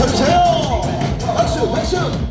쳐주세요. 박수, 박수.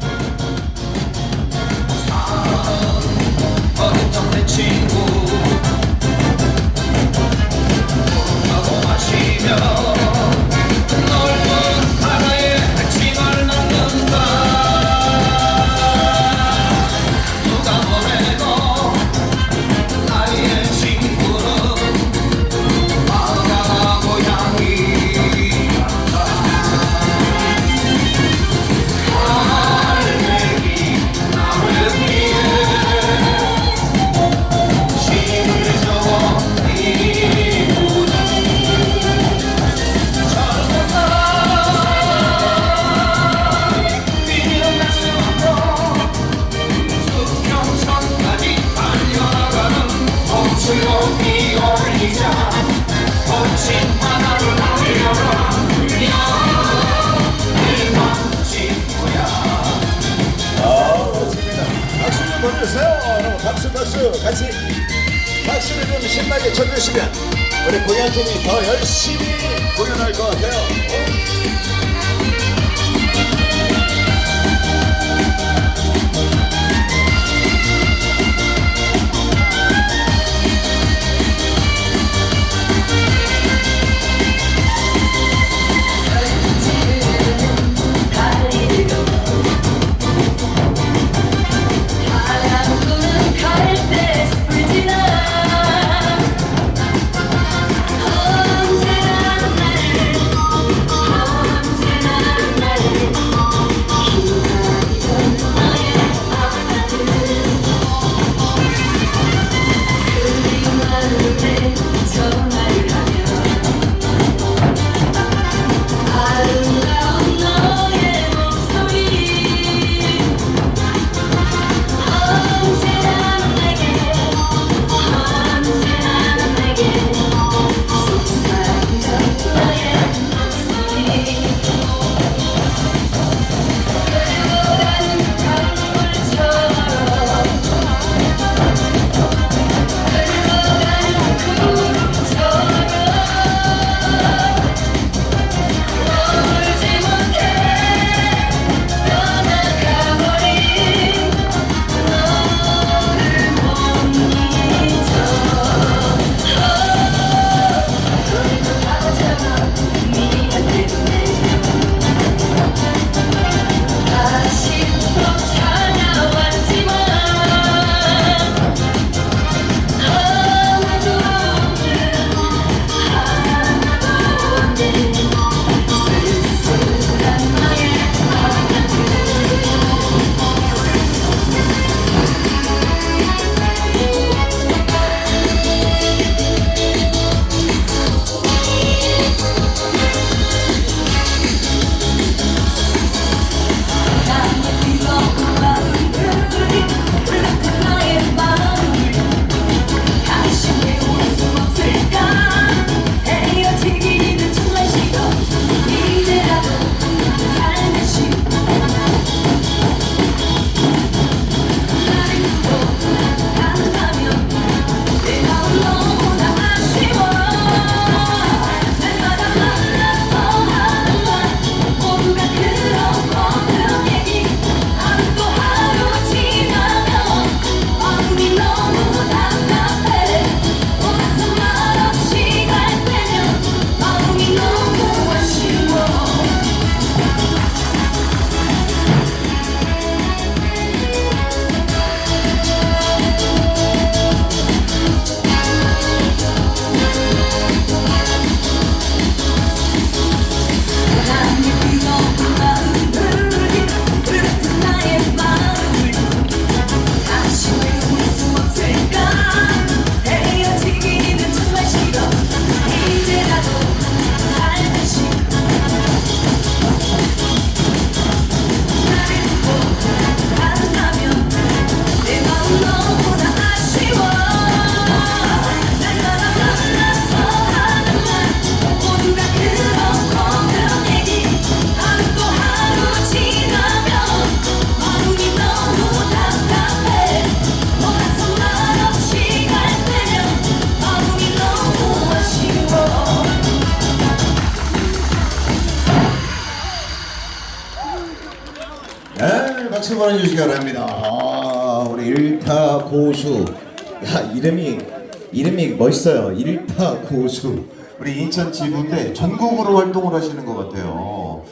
보내주세요. 박수, 박수. 같이 박수를 좀 신나게 쳐주시면 우리 공연팀이 더 열심히 공연할 것 같아요. 박수 보내주시기 바랍니다. 아, 우리 일타 고수. 야 이름이 이름이 멋있어요. 일타 고수. 우리 인천 지부인데 전국으로 활동을 하시는 것 같아요.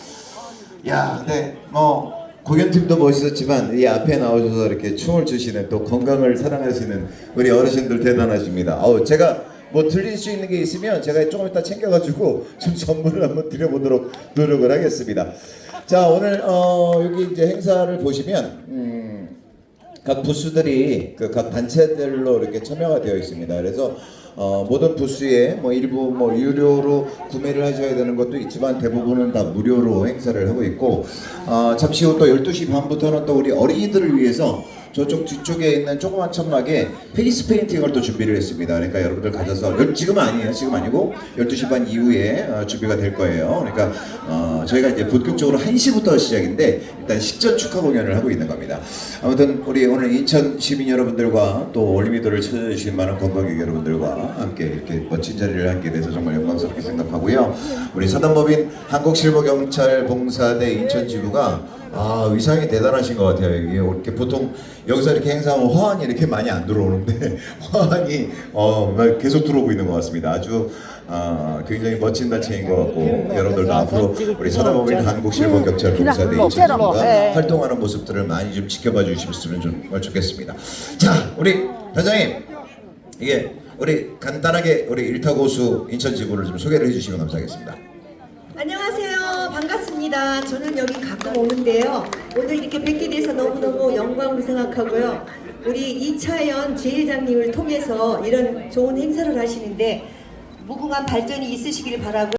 야, 근데 뭐 공연팀도 멋있었지만 이 앞에 나오셔서 이렇게 춤을 추시는 또 건강을 사랑하시는 우리 어르신들 대단하십니다. 아우 제가 뭐 들릴 수 있는 게 있으면 제가 조금 이따 챙겨가지고 좀 선물을 한번 드려보도록 노력을 하겠습니다. 자 오늘 어, 여기 이제 행사를 보시면 음, 각 부스들이 그 각 단체들로 이렇게 참여가 되어 있습니다. 그래서 어, 모든 부스에 뭐 일부 뭐 유료로 구매를 하셔야 되는 것도 있지만 대부분은 다 무료로 행사를 하고 있고 어, 잠시 후 또 12시 반부터는 또 우리 어린이들을 위해서 저쪽 뒤쪽에 있는 조그만 천막에 페이스 페인팅을 또 준비를 했습니다. 그러니까 여러분들 가셔서 열- 지금은 아니에요. 지금 아니고 12시 반 이후에 어, 준비가 될 거예요. 그러니까 어, 저희가 이제 본격적으로 1시부터 시작인데 일단 식전 축하 공연을 하고 있는 겁니다. 아무튼 우리 오늘 인천 시민 여러분들과 또 올림피도를 찾아주신 많은 관광객 여러분들과 함께 이렇게 멋진 자리를 함께 돼서 정말 영광스럽게 생각하고요. 우리 사단법인 한국실버경찰봉사대 인천지부가 아 의상이 대단하신 것 같아요. 이게 이렇게 보통 여기서 이렇게 행사하면 화환이 이렇게 많이 안 들어오는데 화환이 어 계속 들어오고 있는 것 같습니다. 아주 아 굉장히 멋진 단체인 것 같고 여러분들도 앞으로 우리 사단법인 한국실버경찰봉사대 인천지부가 활동하는 모습들을 많이 좀 지켜봐 주셨으면 정말 좋겠습니다. 자 우리 단장님 이게 우리 간단하게 우리 일타 고수 인천지부를 좀 소개를 해주시면 감사하겠습니다. 반갑습니다. 저는 여기 가끔 오는데요. 오늘 이렇게 뵙게 돼서 너무너무 영광으로 생각하고요. 우리 이차연 지회장님을 통해서 이런 좋은 행사를 하시는데 무궁한 발전이 있으시길 바라고